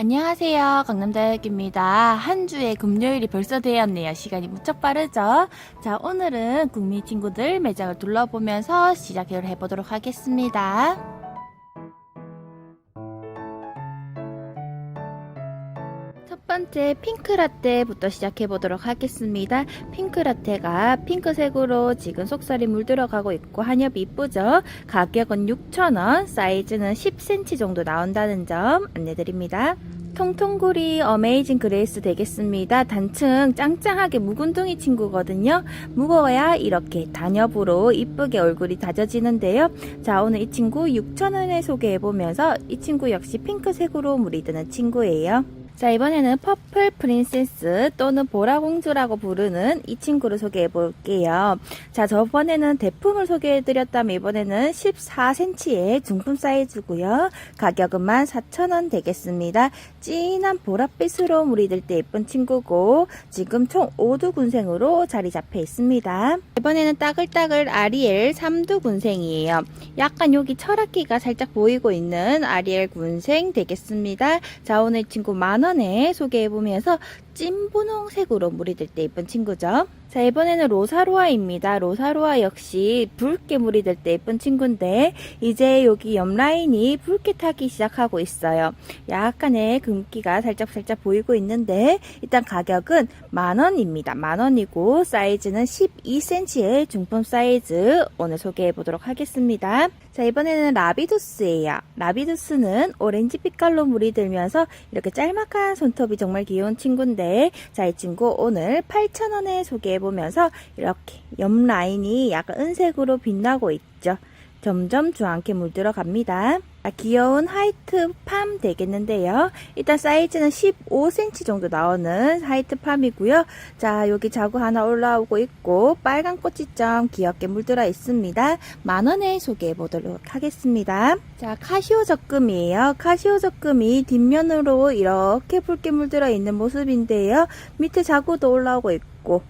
안녕하세요. 강남다육입니다. 한 주의 금요일이 벌써 되었네요. 시간이 무척 빠르죠? 자, 오늘은 국민 친구들 매장을 둘러보면서 시작을 해보도록 하겠습니다. 번째 핑크라떼부터 시작해 보도록 하겠습니다. 핑크라떼가 핑크색으로 지금 속살이 물들어가고 있고 한엽이 이쁘죠? 가격은 6,000원, 사이즈는 10cm 정도 나온다는 점 안내드립니다. 통통구리 어메이징 그레이스 되겠습니다. 단층 짱짱하게 묵은둥이 친구거든요. 무거워야 이렇게 단엽으로 이쁘게 얼굴이 다져지는데요. 자 오늘 이 친구 6,000원에 소개해보면서 이 친구 역시 핑크색으로 물이 드는 친구예요. 자 이번에는 퍼플 프린세스 또는 보라공주라고 부르는 이 친구를 소개해 볼게요. 자 저번에는 대품을 소개해 드렸다면 이번에는 14cm의 중품 사이즈고요. 가격은 14,000원 되겠습니다. 진한 보랏빛으로 물이 들 때 예쁜 친구고 지금 총 5두 군생으로 자리 잡혀 있습니다. 이번에는 따글따글 아리엘 3두 군생이에요. 약간 여기 철학기가 살짝 보이고 있는 아리엘 군생 되겠습니다. 자 오늘 이 친구 만원에 소개해보면서 찐 분홍색으로 물이 들 때 예쁜 친구죠. 자 이번에는 로사로아입니다. 로사로아 역시 붉게 물이 들때 예쁜 친구인데 이제 여기 옆 라인이 붉게 타기 시작하고 있어요. 약간의 금기가 살짝살짝 보이고 있는데 일단 가격은 만원입니다. 만원이고 사이즈는 12cm의 중품 사이즈 오늘 소개해 보도록 하겠습니다. 자 이번에는 라비두스예요. 라비두스는 오렌지 빛깔로 물이 들면서 이렇게 짤막한 손톱이 정말 귀여운 친구인데 자 이 친구 오늘 8,000원에 소개해 보면서 이렇게 옆 라인이 약간 은색으로 빛나고 있죠. 점점 주황게 물들어 갑니다. 아, 귀여운 화이트 팜 되겠는데요. 일단 사이즈는 15cm 정도 나오는 화이트 팜이고요. 자, 여기 자구 하나 올라오고 있고 빨간 꽃이 좀 귀엽게 물들어 있습니다. 만원에 소개해 보도록 하겠습니다. 자, 카시오 적금이에요. 카시오 적금이 뒷면으로 이렇게 붉게 물들어 있는 모습인데요. 밑에 자구도 올라오고 있고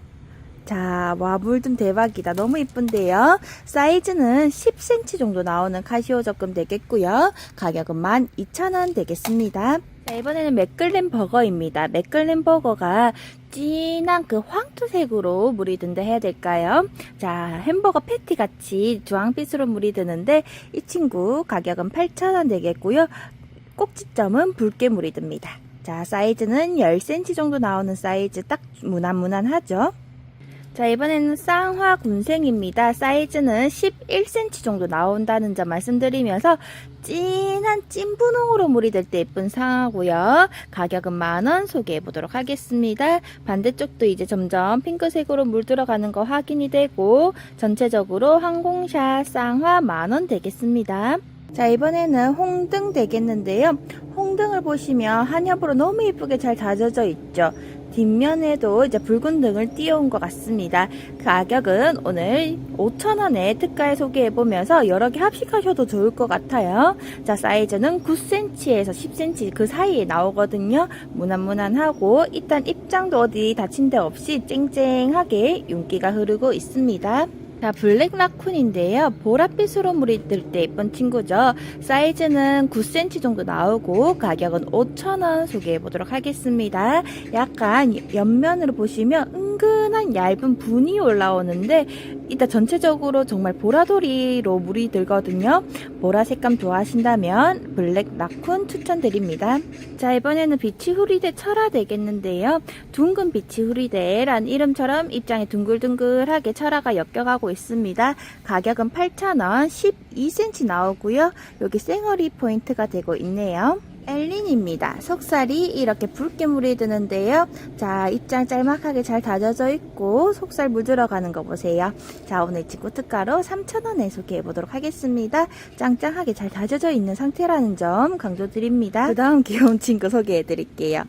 자, 와, 물좀 대박이다. 너무 이쁜데요. 사이즈는 10cm 정도 나오는 카시오 적금 되겠고요. 가격은 12,000원 되겠습니다. 자, 이번에는 맥글린 버거입니다. 맥글린 버거가 진한 그 황토색으로 물이 든다 해야 될까요? 자, 햄버거 패티 같이 주황빛으로 물이 드는데 이 친구 가격은 8,000원 되겠고요. 꼭지점은 붉게 물이 듭니다. 자, 사이즈는 10cm 정도 나오는 사이즈 딱 무난무난하죠? 자, 이번에는 쌍화 군생입니다. 사이즈는 11cm 정도 나온다는 점 말씀드리면서 진한 찐분홍으로 물이 될 때 예쁜 상하고요. 가격은 만원 소개해 보도록 하겠습니다. 반대쪽도 이제 점점 핑크색으로 물 들어가는 거 확인이 되고 전체적으로 항공샷 쌍화 만원 되겠습니다. 자 이번에는 홍등 되겠는데요 홍등을 보시면 한엽으로 너무 예쁘게 잘 다져져 있죠 뒷면에도 이제 붉은 등을 띄워온 것 같습니다. 가격은 오늘 5,000원에 특가에 소개해보면서 여러 개 합식하셔도 좋을 것 같아요. 자 사이즈는 9cm에서 10cm 그 사이에 나오거든요. 무난무난하고 일단 입장도 어디 다친 데 없이 쨍쨍하게 윤기가 흐르고 있습니다 자, 블랙 라쿤인데요. 보랏빛으로 물이 들때 예쁜 친구죠. 사이즈는 9cm 정도 나오고 가격은 5,000원 소개해 보도록 하겠습니다. 약간 옆면으로 보시면 은근한 얇은 분이 올라오는데 이따 전체적으로 정말 보라돌이로 물이 들거든요. 보라 색감 좋아하신다면 블랙 라쿤 추천드립니다. 자, 이번에는 비치 후리대 철화 되겠는데요. 둥근 비치 후리대란 이름처럼 입장에 둥글둥글하게 철화가 엮여가고 있습니다. 가격은 8,000원, 12cm 나오고요. 여기 쌩얼이 포인트가 되고 있네요. 엘린입니다. 속살이 이렇게 붉게 물이 드는데요. 자, 입장 짤막하게 잘 다져져 있고 속살 물 들어가는 거 보세요. 자, 오늘 직구 특가로 3,000원에 소개해 보도록 하겠습니다. 짱짱하게 잘 다져져 있는 상태라는 점 강조드립니다. 그 다음 귀여운 친구 소개해 드릴게요.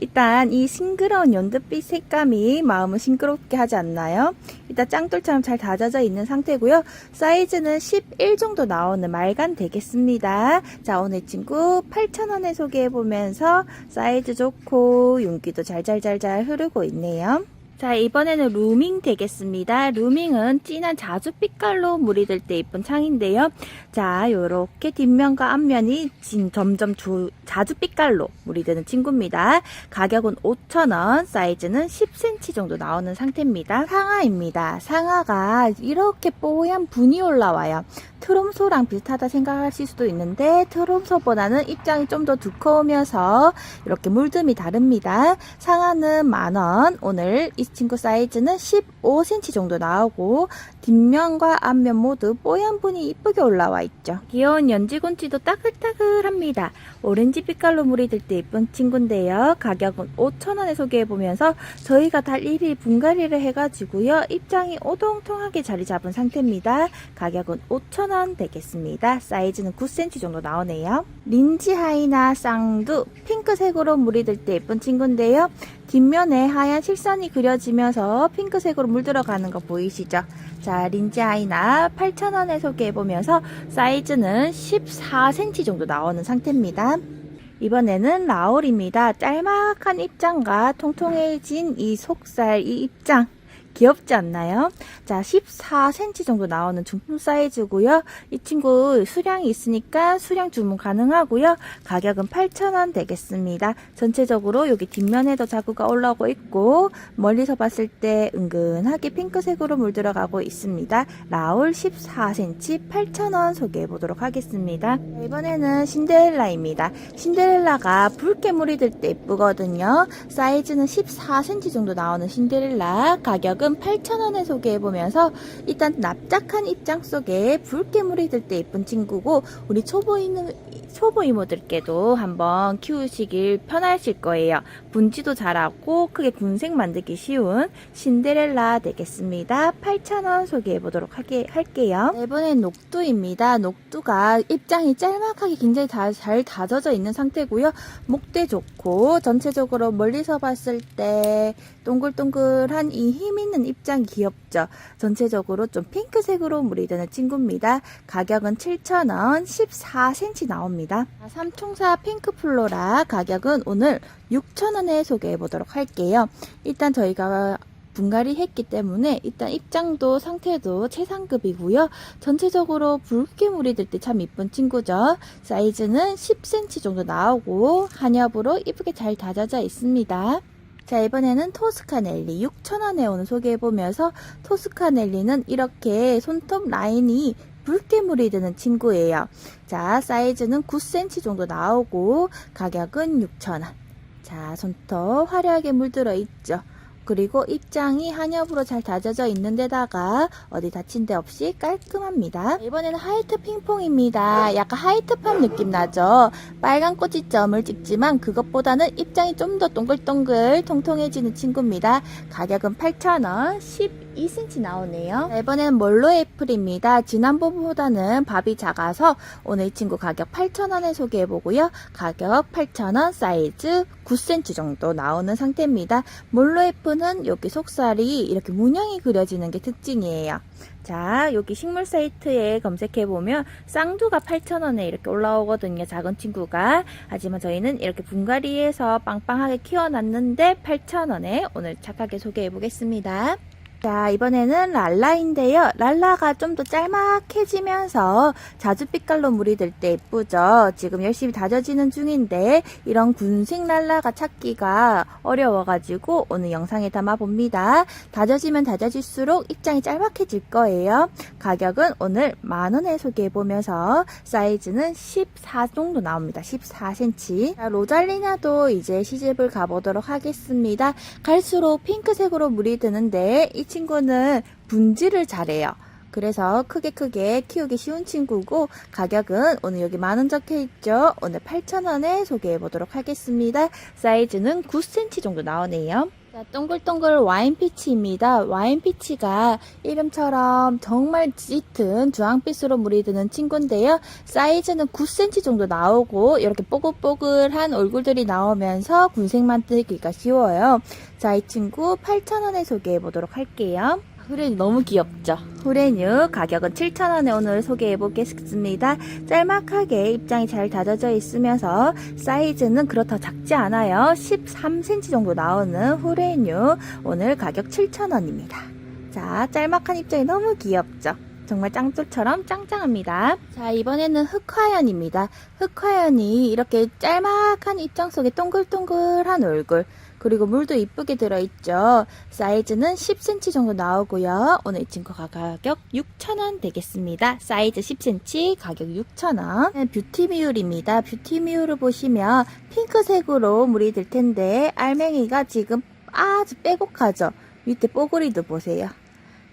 일단 이 싱그러운 연두빛 색감이 마음을 싱그럽게 하지 않나요? 일단 짱돌처럼 잘 다져져 있는 상태고요. 사이즈는 11 정도 나오는 말간 되겠습니다. 자, 오늘 친구 8,000원에 소개해보면서 사이즈 좋고 윤기도 잘잘잘잘 흐르고 있네요. 자, 이번에는 루밍 되겠습니다. 루밍은 진한 자주빛깔로 물이 들 때 예쁜 창인데요. 자, 요렇게 뒷면과 앞면이 진, 점점 주, 자주빛깔로 물이 드는 친구입니다. 가격은 5,000원, 사이즈는 10cm 정도 나오는 상태입니다. 상하입니다. 상하가 이렇게 뽀얀 분이 올라와요. 트롬소랑 비슷하다 생각하실 수도 있는데 트롬소보다는 입장이 좀 더 두꺼우면서 이렇게 물듬이 다릅니다. 상하는 만원, 오늘 이 친구 사이즈는 15cm 정도 나오고 뒷면과 앞면 모두 뽀얀 분이 이쁘게 올라와 있죠. 귀여운 연지곤치도 따글따글합니다. 오렌지 빛깔로 물이 들 때 예쁜 친구인데요. 가격은 5,000원에 소개해보면서 저희가 달 1일 분갈이를 해가지고요. 입장이 오동통하게 자리 잡은 상태입니다. 가격은 5,000원 되겠습니다. 사이즈는 9cm 정도 나오네요. 린지 하이나 쌍두 핑크색으로 물이 들 때 예쁜 친구인데요. 뒷면에 하얀 실선이 그려지면서 핑크색으로 물들어가는 거 보이시죠? 자, 린지 아이나 8,000원에 소개해보면서 사이즈는 14cm 정도 나오는 상태입니다. 이번에는 라올입니다. 짤막한 입장과 통통해진 이 속살, 이 입장. 귀엽지 않나요? 자, 14cm 정도 나오는 중품 사이즈고요. 이 친구 수량이 있으니까 수량 주문 가능하고요. 가격은 8,000원 되겠습니다. 전체적으로 여기 뒷면에도 자구가 올라오고 있고 멀리서 봤을 때 은근하게 핑크색으로 물들어가고 있습니다. 라올 14cm 8,000원 소개해 보도록 하겠습니다. 자, 이번에는 신데렐라입니다. 신데렐라가 붉게 물이 들 때 예쁘거든요. 사이즈는 14cm 정도 나오는 신데렐라 가격은 8,000원에 소개해보면서 일단 납작한 입장 속에 붉게 물이 들 때 예쁜 친구고 우리 초보 이모, 초보 이모들께도 한번 키우시길 편하실 거예요. 분지도 잘하고 크게 군색 만들기 쉬운 신데렐라 되겠습니다. 8,000원 소개해 보도록 하게, 할게요. 네, 이번엔 녹두입니다. 녹두가 입장이 짤막하게 굉장히 다, 잘 다져져 있는 상태고요. 목대 좋고 전체적으로 멀리서 봤을 때 동글동글한 이 힘 있는 입장 귀엽죠. 전체적으로 좀 핑크색으로 물이 드는 친구입니다. 가격은 7,000원, 14cm 나옵니다. 자, 삼총사 핑크 플로라 가격은 오늘 6,000원에 소개해 보도록 할게요. 일단 저희가 분갈이 했기 때문에 일단 입장도 상태도 최상급이고요. 전체적으로 붉게 물이 들 때 참 이쁜 친구죠. 사이즈는 10cm 정도 나오고 한엽으로 이쁘게 잘 다져져 있습니다. 자 이번에는 토스카넬리 6,000원에 오는 소개해보면서 토스카넬리는 이렇게 손톱 라인이 붉게 물이 드는 친구예요. 자 사이즈는 9cm 정도 나오고 가격은 6,000원. 자 손톱 화려하게 물들어 있죠. 그리고 입장이 한엽으로 잘 다져져 있는 데다가 어디 다친 데 없이 깔끔합니다. 이번에는 하이트 핑퐁입니다. 약간 하이트팝 느낌 나죠? 빨간 꼬치점을 찍지만 그것보다는 입장이 좀 더 동글동글 통통해지는 친구입니다. 가격은 8,000원, 12cm 나오네요. 자, 이번에는 몰로 애플입니다. 지난번보다는 밥이 작아서 오늘 이 친구 가격 8,000원에 소개해보고요. 가격 8,000원, 사이즈 9cm 정도 나오는 상태입니다. 몰로 애플은 여기 속살이 이렇게 문양이 그려지는 게 특징이에요. 자, 여기 식물 사이트에 검색해보면 쌍두가 8,000원에 이렇게 올라오거든요. 작은 친구가. 하지만 저희는 이렇게 분갈이해서 빵빵하게 키워놨는데 8,000원에 오늘 착하게 소개해보겠습니다. 자, 이번에는 랄라인데요. 랄라가 좀 더 짤막해지면서 자주빛깔로 물이 들 때 예쁘죠. 지금 열심히 다져지는 중인데 이런 군색 랄라가 찾기가 어려워가지고 오늘 영상에 담아봅니다. 다져지면 다져질수록 입장이 짤막해질 거예요. 가격은 오늘 만원에 소개해보면서 사이즈는 14 정도 나옵니다. 14cm. 자, 로잘리나도 이제 시집을 가보도록 하겠습니다. 갈수록 핑크색으로 물이 드는데 이 친구는 분질을 잘해요. 그래서 크게 크게 키우기 쉬운 친구고 가격은 오늘 여기 만 원 적혀 있죠. 오늘 8,000원에 소개해 보도록 하겠습니다. 사이즈는 9cm 정도 나오네요. 자, 동글동글 와인피치입니다. 와인피치가 이름처럼 정말 짙은 주황빛으로 물이 드는 친구인데요. 사이즈는 9cm 정도 나오고 이렇게 뽀글뽀글한 얼굴들이 나오면서 군색 만들기가 쉬워요. 자, 이 친구 8,000원에 소개해 보도록 할게요. 후레뉴 너무 귀엽죠? 후레뉴 가격은 7,000원에 오늘 소개해 보겠습니다. 짤막하게 입장이 잘 다져져 있으면서 사이즈는 그렇다 작지 않아요. 13cm 정도 나오는 후레뉴 오늘 가격 7,000원입니다. 자, 짤막한 입장이 너무 귀엽죠? 정말 짱돌처럼 짱짱합니다. 자, 이번에는 흑화연입니다. 흑화연이 이렇게 짤막한 입장 속에 동글동글한 얼굴, 그리고 물도 이쁘게 들어있죠. 사이즈는 10cm 정도 나오고요. 오늘 이 친구 가격 6,000원 되겠습니다. 사이즈 10cm 가격 6,000원. 네, 뷰티 미울입니다. 뷰티 미울을 보시면 핑크색으로 물이 들 텐데 알맹이가 지금 아주 빼곡하죠. 밑에 뽀글이도 보세요.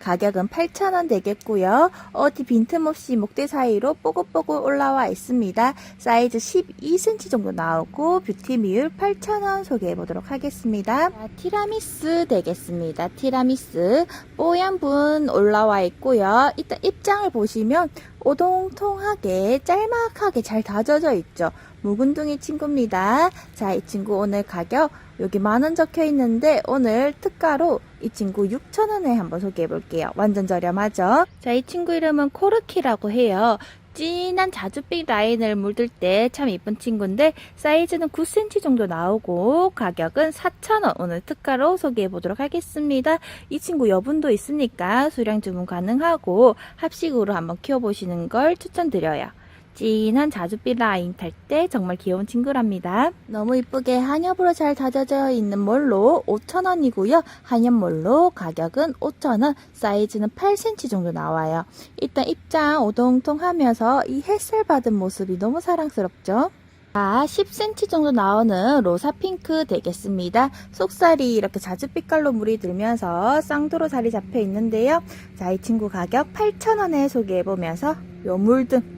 가격은 8,000원 되겠고요. 어디 빈틈없이 목대 사이로 뽀글뽀글 올라와 있습니다. 사이즈 12cm 정도 나오고 뷰티 미율 8,000원 소개해 보도록 하겠습니다. 자, 티라미스 되겠습니다. 티라미스 뽀얀 분 올라와 있고요. 일단 입장을 보시면 오동통하게 짤막하게 잘 다져져 있죠. 묵은둥이 친구입니다. 자, 이 친구 오늘 가격 여기 만원 적혀 있는데 오늘 특가로 이 친구 6,000원에 한번 소개해 볼게요. 완전 저렴하죠? 자, 이 친구 이름은 코르키라고 해요. 진한 자줏빛 라인을 물들 때 참 이쁜 친구인데 사이즈는 9cm 정도 나오고 가격은 4,000원 오늘 특가로 소개해 보도록 하겠습니다. 이 친구 여분도 있으니까 수량 주문 가능하고 합식으로 한번 키워보시는 걸 추천드려요. 진한 자줏빛 라인 탈 때 정말 귀여운 친구랍니다. 너무 이쁘게 한엽으로 잘 다져져 있는 몰로 5,000원이고요. 한엽 몰로 가격은 5,000원, 사이즈는 8cm 정도 나와요. 일단 입장 오동통하면서 이 햇살 받은 모습이 너무 사랑스럽죠? 자, 10cm 정도 나오는 로사 핑크 되겠습니다. 속살이 이렇게 자줏빛깔로 물이 들면서 쌍도로 자리 잡혀 있는데요. 자, 이 친구 가격 8,000원에 소개해보면서 요 물등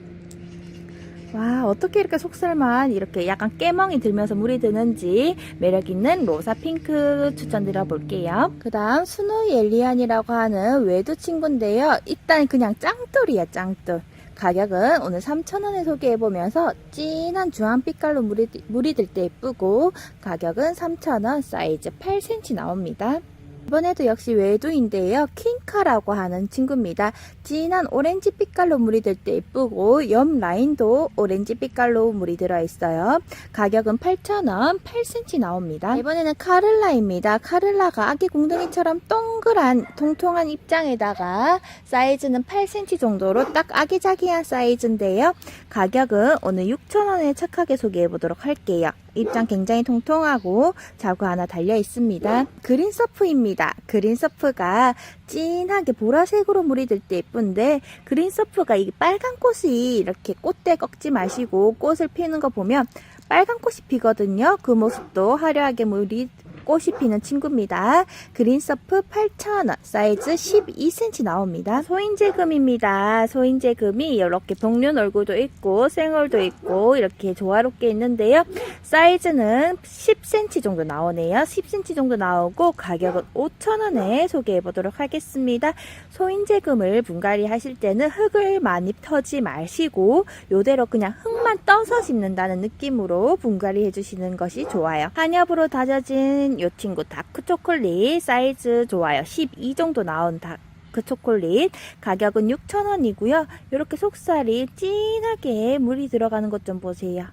와 어떻게 이렇게 속살만 이렇게 약간 깨멍이 들면서 물이 드는지 매력있는 로사 핑크 추천드려 볼게요. 그 다음 스노이 엘리안이라고 하는 외두 친구인데요. 일단 그냥 짱돌이야 짱돌. 가격은 오늘 3,000원에 소개해보면서 진한 주황 빛깔로 물이, 물이 들 때 예쁘고 가격은 3,000원 사이즈 8cm 나옵니다 이번에도 역시 외두인데요. 킹카라고 하는 친구입니다. 진한 오렌지 빛깔로 물이 들 때 예쁘고 옆 라인도 오렌지 빛깔로 물이 들어있어요. 가격은 8,000원, 8cm 나옵니다. 이번에는 카를라입니다. 카를라가 아기 공둥이처럼 동그란 통통한 입장에다가 사이즈는 8cm 정도로 딱 아기자기한 사이즈인데요. 가격은 오늘 6,000원에 착하게 소개해 보도록 할게요. 입장 굉장히 통통하고 자구 하나 달려 있습니다. 그린 서프입니다. 그린 서프가 진하게 보라색으로 물이 들 때 예쁜데 그린 서프가 이 빨간 꽃이 이렇게 꽃대 꺾지 마시고 꽃을 피우는 거 보면 빨간 꽃이 피거든요. 그 모습도 화려하게 물이 꽃이 피는 친구입니다. 그린서프 8,000원, 사이즈 12cm 나옵니다. 소인제금입니다. 소인제금이 이렇게 복륜 얼굴도 있고 생얼도 있고 이렇게 조화롭게 있는데요. 사이즈는 10cm 정도 나오네요. 10cm 정도 나오고 가격은 5,000원에 소개해 보도록 하겠습니다. 소인제금을 분갈이 하실 때는 흙을 많이 터지 마시고 요대로 그냥 흙만 떠서 심는다는 느낌으로 분갈이 해주시는 것이 좋아요. 한엽으로 다져진 요 친구 다크 초콜릿 사이즈 좋아요. 12 정도 나온 다크 초콜릿 가격은 6,000원이고요. 이렇게 속살이 진하게 물이 들어가는 것 좀 보세요.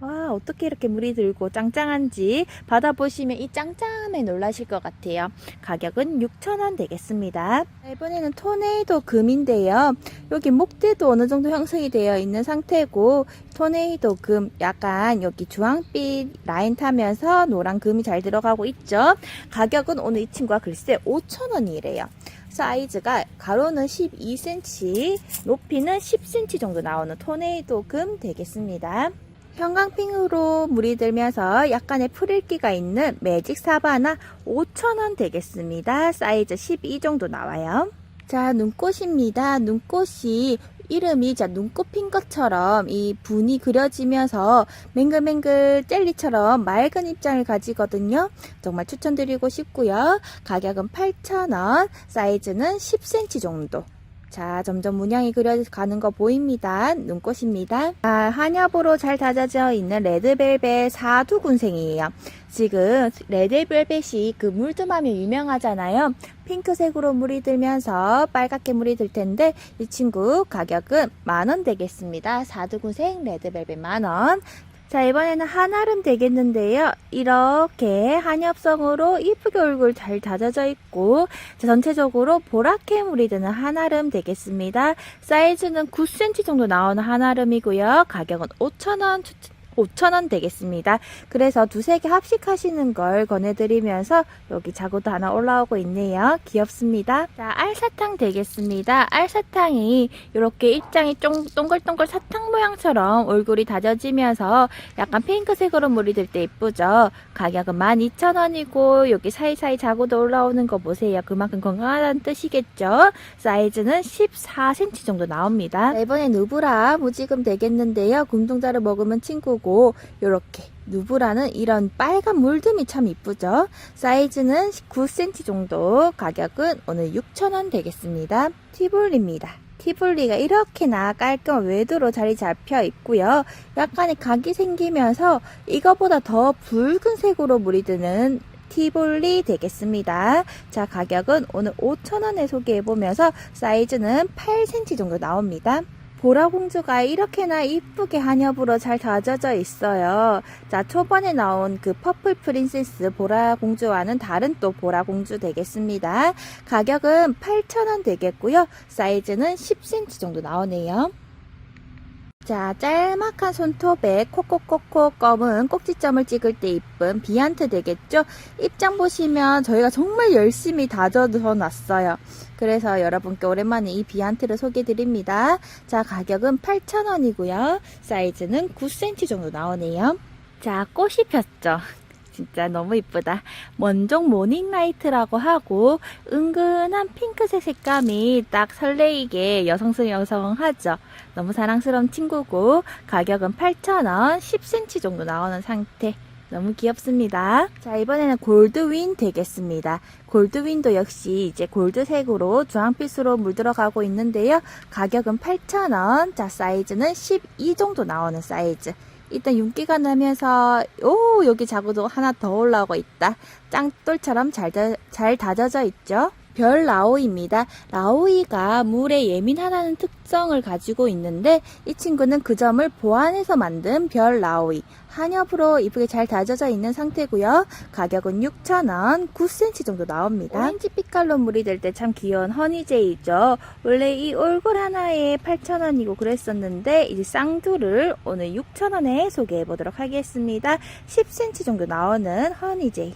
와 어떻게 이렇게 물이 들고 짱짱한지 받아보시면 이 짱짱함에 놀라실 것 같아요. 가격은 6,000원 되겠습니다. 이번에는 토네이도 금인데요. 여기 목대도 어느 정도 형성이 되어 있는 상태고 토네이도 금 약간 여기 주황빛 라인 타면서 노란 금이 잘 들어가고 있죠. 가격은 오늘 이 친구가 글쎄 5,000원이래요. 사이즈가 가로는 12cm, 높이는 10cm 정도 나오는 토네이도 금 되겠습니다. 형광핑으로 물이 들면서 약간의 프릴기가 있는 매직 사바나 5,000원 되겠습니다. 사이즈 12 정도 나와요. 자, 눈꽃입니다. 눈꽃이 이름이 자 눈꽃 핀 것처럼 이 분이 그려지면서 맹글맹글 젤리처럼 맑은 입장을 가지거든요. 정말 추천드리고 싶고요. 가격은 8,000원, 사이즈는 10cm 정도. 자, 점점 문양이 그려가는 거 보입니다. 눈꽃입니다. 아, 한엽으로 잘 다져져 있는 레드벨벳 사두군생이에요. 지금 레드벨벳이 그 물듬하면 유명하잖아요. 핑크색으로 물이 들면서 빨갛게 물이 들 텐데 이 친구 가격은 만원 되겠습니다. 사두군생 레드벨벳 만 원. 자, 이번에는 한아름 되겠는데요. 이렇게 한엽성으로 이쁘게 얼굴 잘 다져져 있고, 자, 전체적으로 보라케 물이 드는 한아름 되겠습니다. 사이즈는 9cm 정도 나오는 한아름이고요. 가격은 5,000원 5,000원 되겠습니다. 그래서 두세 개 합식하시는 걸 권해드리면서 여기 자고도 하나 올라오고 있네요. 귀엽습니다. 자, 알사탕 되겠습니다. 알사탕이 이렇게 입장이 좀 동글동글 사탕 모양처럼 얼굴이 다져지면서 약간 핑크색으로 물이 들때 이쁘죠? 가격은 12,000원이고 여기 사이사이 자고도 올라오는 거 보세요. 그만큼 건강하다는 뜻이겠죠? 사이즈는 14cm 정도 나옵니다. 자, 이번에 누브라 무지금 되겠는데요. 금동자를 먹으면 친구 고 이렇게 누브라는 이런 빨간 물듬이 참 이쁘죠. 사이즈는 9cm 정도, 가격은 오늘 6,000원 되겠습니다. 티볼리입니다. 티볼리가 이렇게나 깔끔한 외도로 자리 잡혀 있고요. 약간의 각이 생기면서 이거보다 더 붉은색으로 물이 드는 티볼리 되겠습니다. 자, 가격은 오늘 5,000원에 소개해보면서 사이즈는 8cm 정도 나옵니다. 보라공주가 이렇게나 이쁘게 한엽으로 잘 다져져 있어요. 자, 초반에 나온 그 퍼플 프린세스 보라공주와는 다른 또 보라공주 되겠습니다. 가격은 8,000원 되겠고요. 사이즈는 10cm 정도 나오네요. 자, 짤막한 손톱에 콕콕콕콕 검은 꼭지점을 찍을 때 이쁜 비안트 되겠죠? 입장 보시면 저희가 정말 열심히 다져서 놨어요. 그래서 여러분께 오랜만에 이 비안트를 소개드립니다. 자, 가격은 8,000원이고요. 사이즈는 9cm 정도 나오네요. 자, 꽃이 폈죠? 진짜 너무 이쁘다. 원종 모닝라이트라고 하고 은근한 핑크색 색감이 딱 설레이게 여성스러운 여성하죠. 너무 사랑스러운 친구고 가격은 8,000원 10cm 정도 나오는 상태. 너무 귀엽습니다. 자, 이번에는 골드윈 되겠습니다. 골드윈도 역시 이제 골드색으로 주황빛으로 물들어가고 있는데요. 가격은 8,000원. 자, 사이즈는 12 정도 나오는 사이즈. 일단 윤기가 나면서 오 여기 자구도 하나 더 올라오고 있다. 짱돌처럼 잘, 다, 잘 다져져 있죠. 별 라오이입니다. 라오이가 물에 예민하다는 특성을 가지고 있는데 이 친구는 그 점을 보완해서 만든 별 라오이. 한엽으로 이쁘게 잘 다져져 있는 상태고요. 가격은 6,000원, 9cm 정도 나옵니다. 오렌지 빛깔로 물이 될 때 참 귀여운 허니제이죠. 원래 이 얼굴 하나에 8,000원이고 그랬었는데 이제 쌍두를 오늘 6,000원에 소개해 보도록 하겠습니다. 10cm 정도 나오는 허니제이.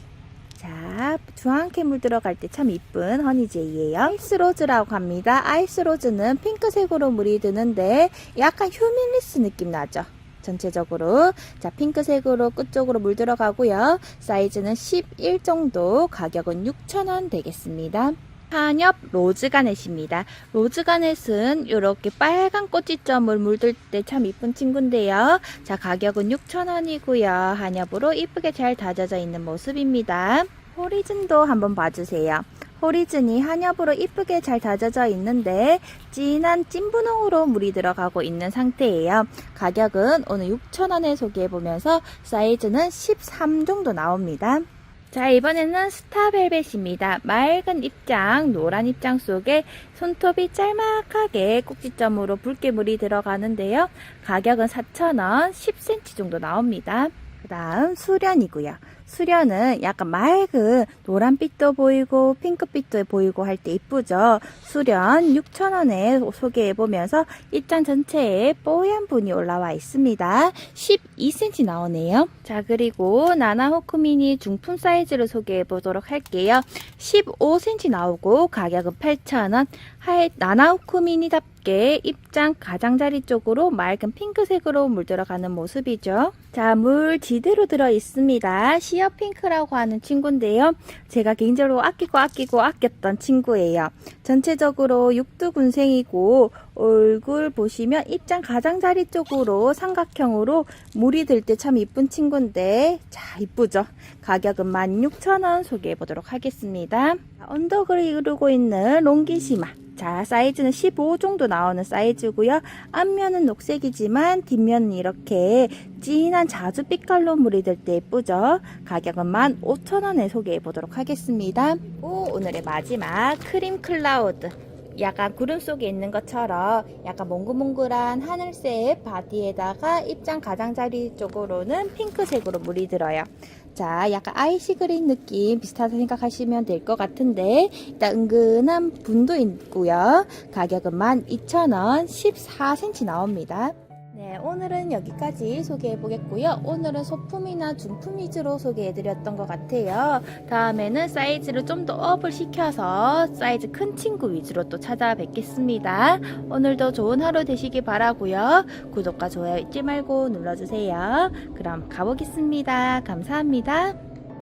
자, 주황캐 물 들어갈 때 참 이쁜 허니제이예요. 아이스로즈라고 합니다. 아이스로즈는 핑크색으로 물이 드는데 약간 휴밀리스 느낌 나죠? 전체적으로 자 핑크색으로 끝쪽으로 물 들어가고요. 사이즈는 11 정도, 가격은 6,000원 되겠습니다. 한엽 로즈가넷입니다. 로즈가넷은 이렇게 빨간 꼭지점을 물들 때 참 이쁜 친구인데요. 자, 가격은 6,000원이고요. 한엽으로 이쁘게 잘 다져져 있는 모습입니다. 호리즌도 한번 봐주세요. 호리즌이 한엽으로 이쁘게 잘 다져져 있는데 진한 찐분홍으로 물이 들어가고 있는 상태예요. 가격은 오늘 6,000원에 소개해보면서 사이즈는 13 정도 나옵니다. 자, 이번에는 스타벨벳입니다. 맑은 입장, 노란 입장 속에 손톱이 짤막하게 꼭지점으로 붉게 물이 들어가는데요. 가격은 4,000원, 10cm 정도 나옵니다. 그 다음 수련이고요. 수련은 약간 맑은 노란빛도 보이고 핑크빛도 보이고 할 때 이쁘죠. 수련 6,000원에 소개해보면서 입장 전체에 뽀얀 분이 올라와 있습니다. 12cm 나오네요. 자 그리고 나나호크미니 중품 사이즈를 소개해보도록 할게요. 15cm 나오고 가격은 8,000원. 하이 나나호크미니답게 입장 가장자리 쪽으로 맑은 핑크색으로 물들어가는 모습이죠. 자, 물 지대로 들어 있습니다. 시어 핑크라고 하는 친구인데요. 제가 개인적으로 아끼고 아끼고 아꼈던 친구예요. 전체적으로 육두군생이고 얼굴 보시면 입장 가장자리 쪽으로 삼각형으로 물이 들 때 참 이쁜 친구인데 자 이쁘죠 가격은 16,000원 소개해 보도록 하겠습니다 언덕을 이루고 있는 롱기시마. 자, 사이즈는 15 정도 나오는 사이즈고요. 앞면은 녹색이지만 뒷면은 이렇게 진한 자주빛 깔로 물이 들때 예쁘죠? 가격은 15,000원에 소개해 보도록 하겠습니다. 오, 오늘의 마지막 크림 클라우드. 약간 구름 속에 있는 것처럼 약간 몽글몽글한 하늘색 바디에다가 입장 가장자리 쪽으로는 핑크색으로 물이 들어요. 자, 약간 아이시 그린 느낌 비슷하다 생각하시면 될 것 같은데 일단 은근한 분도 있고요. 가격은 12,000원, 14cm 나옵니다. 네, 오늘은 여기까지 소개해 보겠고요. 오늘은 소품이나 중품 위주로 소개해 드렸던 것 같아요. 다음에는 사이즈를 좀 더 업을 시켜서 사이즈 큰 친구 위주로 또 찾아뵙겠습니다. 오늘도 좋은 하루 되시길 바라고요. 구독과 좋아요 잊지 말고 눌러주세요. 그럼 가보겠습니다. 감사합니다.